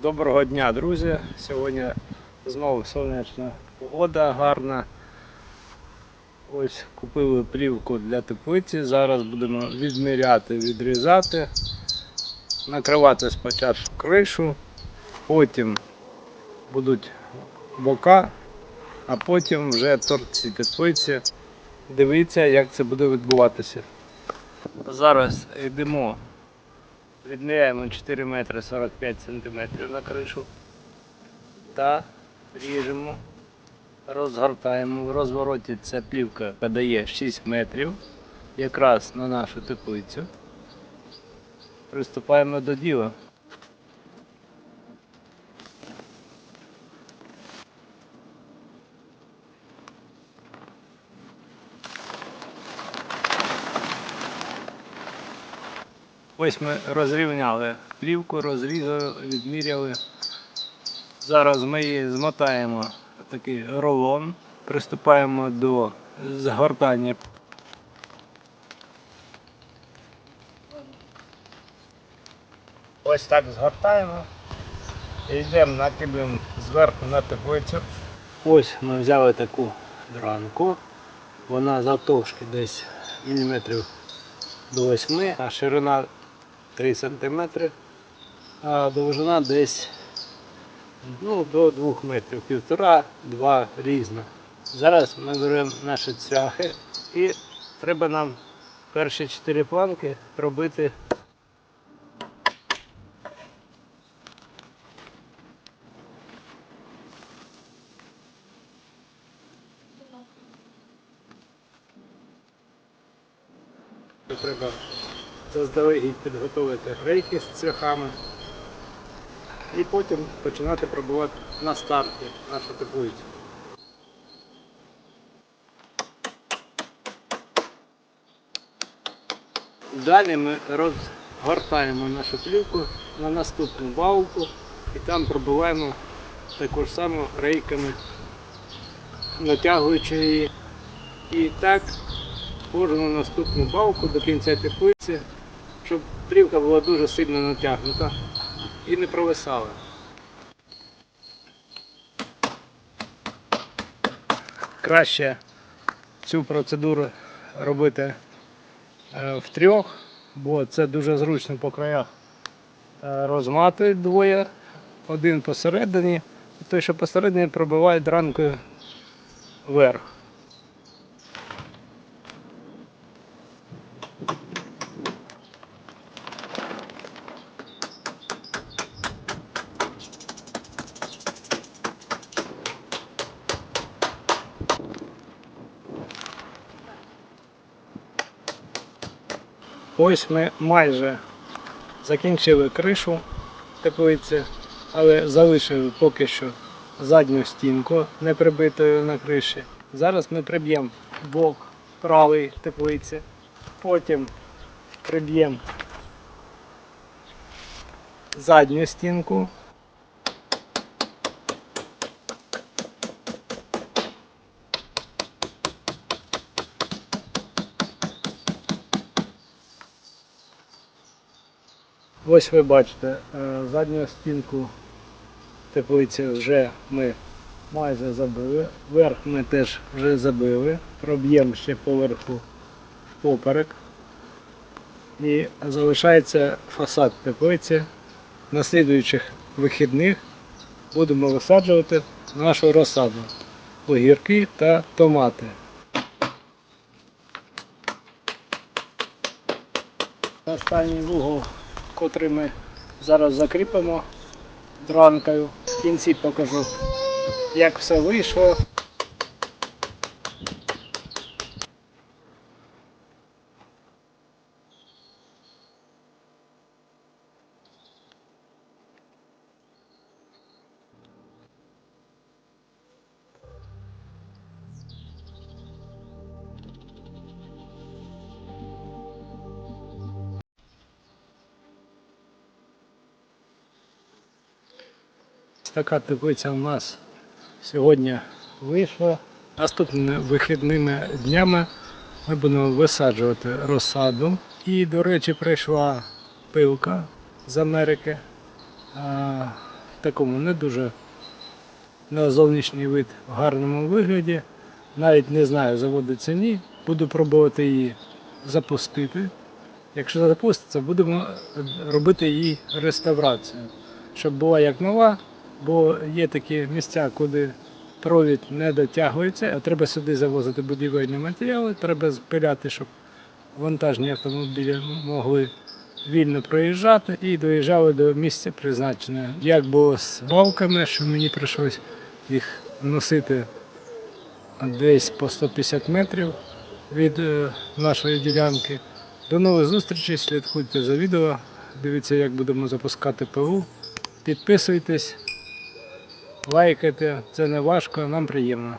Доброго дня, друзі! Сьогодні знову сонячна погода, гарна. Ось купили плівку для теплиці. Зараз будемо відміряти, відрізати, накривати спочатку кришу, потім будуть бока, а потім вже торці теплиці. Дивіться, як це буде відбуватися. Зараз йдемо Відміряємо 4 метри 45 сантиметрів на кришу та ріжемо, розгортаємо. В розвороті ця плівка подає 6 метрів якраз на нашу теплицю. Приступаємо до діла. Ось ми розрівняли плівку, розрізали, відміряли. Зараз ми її змотаємо такий рулон, приступаємо до згортання. Ось так згортаємо. І йдемо накидуємо зверху на теплицю. Ось ми взяли таку дранку. Вона завтовшки десь міліметрів до 8, а ширина 3 см, а довжина десь ну, до 2 метрів, півтора-два різно. Зараз ми беремо наші цвяхи і треба нам перші 4 планки робити. Треба заздалегідь підготувати рейки з цвяхами і потім починати пробувати на старті нашу теплицю. Далі ми розгортаємо нашу плівку на наступну балку і там пробиваємо також само рейками, натягуючи її. І так кожну наступну балку до кінця теплиці, щоб плівка була дуже сильно натягнута і не провисала. Краще цю процедуру робити е, в трьох, бо це дуже зручно по краях Е, розматують двоє, один посередині, і той, що посередині пробиває дранкою вверх. Ось ми майже закінчили кришу теплиці, але залишили поки що задню стінку не прибитою на криші. Зараз ми приб'ємо бок правої теплиці, потім приб'ємо задню стінку. Ось ви бачите, е, задню стінку теплиці вже ми майже забили. Верх ми теж вже забили. Проб'ємо ще поверху поперек. І залишається фасад теплиці. На слідуючих вихідних будемо висаджувати нашу розсаду. Огірки та томати. Останній вугол, котрий ми зараз закріпимо дранкою. В кінці покажу, як все вийшло. Така теплиця у нас сьогодні вийшла. Наступними вихідними днями ми будемо висаджувати розсаду. І, до речі, прийшла пилка з Америки. А, такому не дуже на зовнішній вид в гарному вигляді. Навіть не знаю, заводиться ні. Буду пробувати її запустити. Якщо запуститься, будемо робити її реставрацію, щоб була як нова, бо є такі місця, куди провід не дотягується, а треба сюди завозити будівельні матеріали, треба спиляти, щоб вантажні автомобілі могли вільно проїжджати і доїжджали до місця призначення. Як було з балками, що мені прийшлось їх носити десь по 150 метрів від е, нашої ділянки. До нових зустрічей, слідкуйте за відео, дивіться, як будемо запускати ПУ. Підписуйтесь, лайкайте, це не важко, нам приємно.